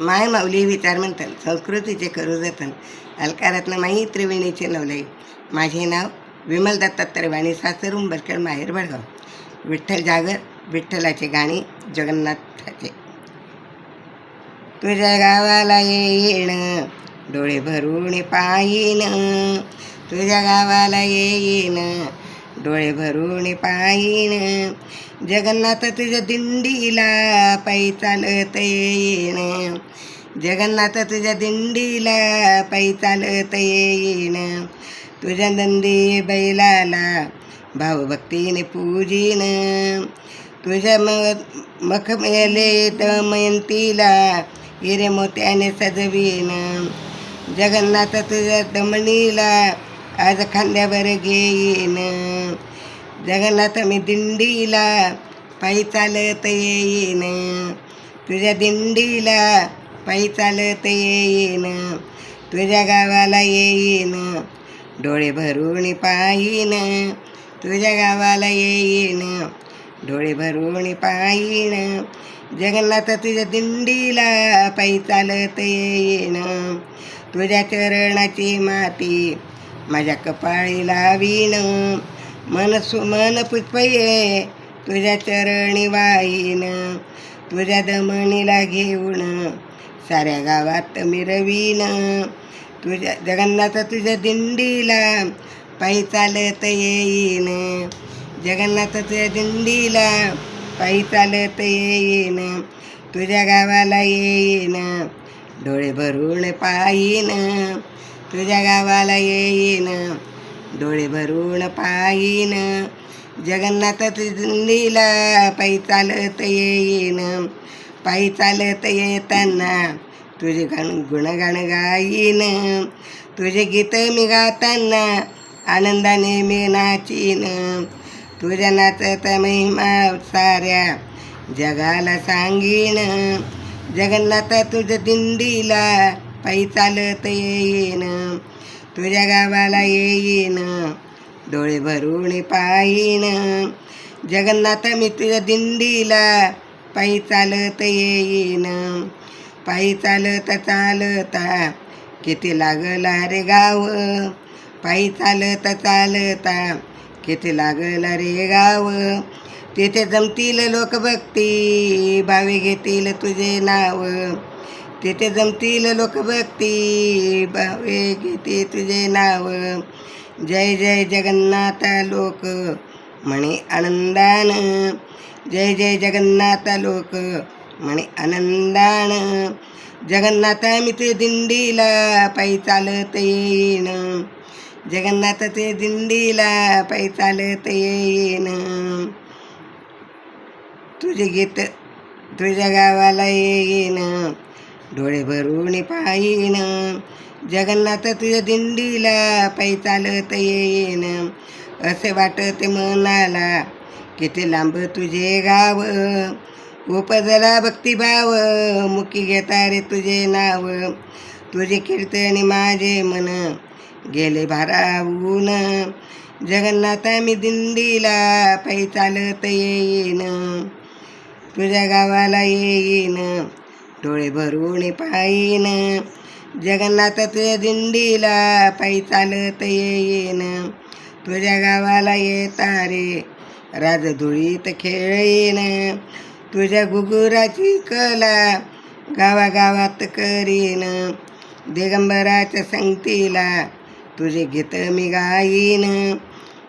माय माऊली विचार म्हणतात संस्कृतीचे करू जतन अलकारातनं माई त्रिवेणीचे नवलई माझे नाव विमल दत्तात्रय वाणी सासर उंबरखेड माहेर बडगाव. विठ्ठल जागर विठ्ठलाचे गाणी जगन्नाथाचे. तुझ्या गावाला येईन डोळे भरून पायीन तुझ्या गावाला येईन डोळे भरून पायीन जगन्नाथ तुझ्या दिंडीला पायी चालत येईन. जगन्नाथ तुझ्या दिंडीला पायी चालत येईन. तुझ्या नंदी बैलाला भावभक्तीने पूजीन. तुझ्या मग मखमेले दमयंतीला हिरे मोत्याने सजवीन. जगन्नाथ तुझ्या दमणीला आज खांद्यावर घेईन जगन्नाथ मी दिंडीला पायी चालत येईन. तुझ्या दिंडीला पायी चालत येईन. तुझ्या गावाला येईन. डोळे भरून पायीन तुझ्या गावाला येईन. डोळे भरून पायीन जगन्नाथ तुझ्या दिंडीला पायी चालत येईन. तुझ्या चरणाची माती माझ्या कपाळी लावीन मन सुमन पुष्पये. तुझ्या चरणी वाईन तुझ्या दमणीला घेऊन. साऱ्या गावात मिरवीन. तुझ्या जगन्नाथ तुझ्या दिंडीला. पायी चालत येईन. जगन्नाथ तुझ्या दिंडीला. पायी चालत येईन. तुझ्या गावाला येईन. डोळे भरून पायीन तुझ्या गावाला येईन. डोळे भरून पायीन जगन्नाथ तुझ्या पायी चालत येईन. पायी चालत येताना तुझे गण गुणगाण गाईन. तुझे गीत मी गाताना आनंदाने मी नाचीन. तुझ्या नाचत महिमा साऱ्या जगाला सांगीन. जगन्नाथ तुझ दिंडीला पायी चालत येईन. तुझ्या गावाला येईन. डोळे भरून पाहिन. जगन्नाथ मी तुझ्या दिंडीला पायी चालत येईन. पायी चालत चालता किती लागला रे गाव? पायी चालत चालता किती लागला रे गाव? तिथे जमतील लोक भक्ती भावे घेतील तुझे नाव. तिथे जमतील लोक भक्ती भावे घेते तुझे नाव. जय जय जगन्नाथ लोक. म्हणे आनंदान. जय जय जगन्नाथ लोक. म्हणे आनंदान. जगन्नाथ मी ते दिंडीला पायी चालत येईन. जगन्नाथ ते दिंडीला पायी चालत येईन. तुझे गीत तुझ्या गावाला येईन डोळे भरून पायीन जगन्नाथ तुझ्या दिंडीला पायी चालत येईन असे वाटते मनाला किती लांब तुझे गाव उपजला भक्तिभाव मुकी घेता रे तुझे नाव तुझे कीर्तनी माझे मन गेले भारावून जगन्नाथ मी दिंडीला पायी चालत येईन तुझ्या गावाला येईन. डोळे भरून पायीन जगन्नाथ तुझ्या दिंडीला पायी चालत येईन. तुझ्या गावाला येता रे राजधुळीत खेळीन. तुझ्या गुगुराची कला गावागावात करीन. दिगंबराच्या संगतीला तुझे गीत मी गाईन.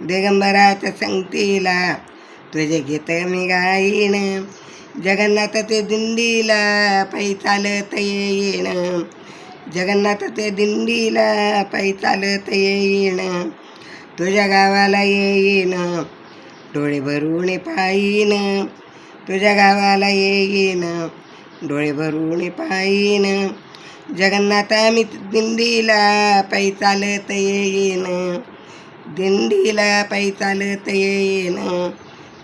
दिगंबराच्या संगतीला तुझे गीत मी गाईन. जगन्नाथ ते दिंडीला पायी चालत येईन जगन्नाथ ते दिंडीला पायी चालत येईन तुझ्या गावाला येईन डोळे भरून पायीन. तुझ्या गावाला येईन डोळे भरून पायीन. जगन्नाथ मी दिंडीला पायी चालत येईन दिंडीला पायी चालत येईन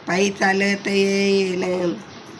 पायी चालत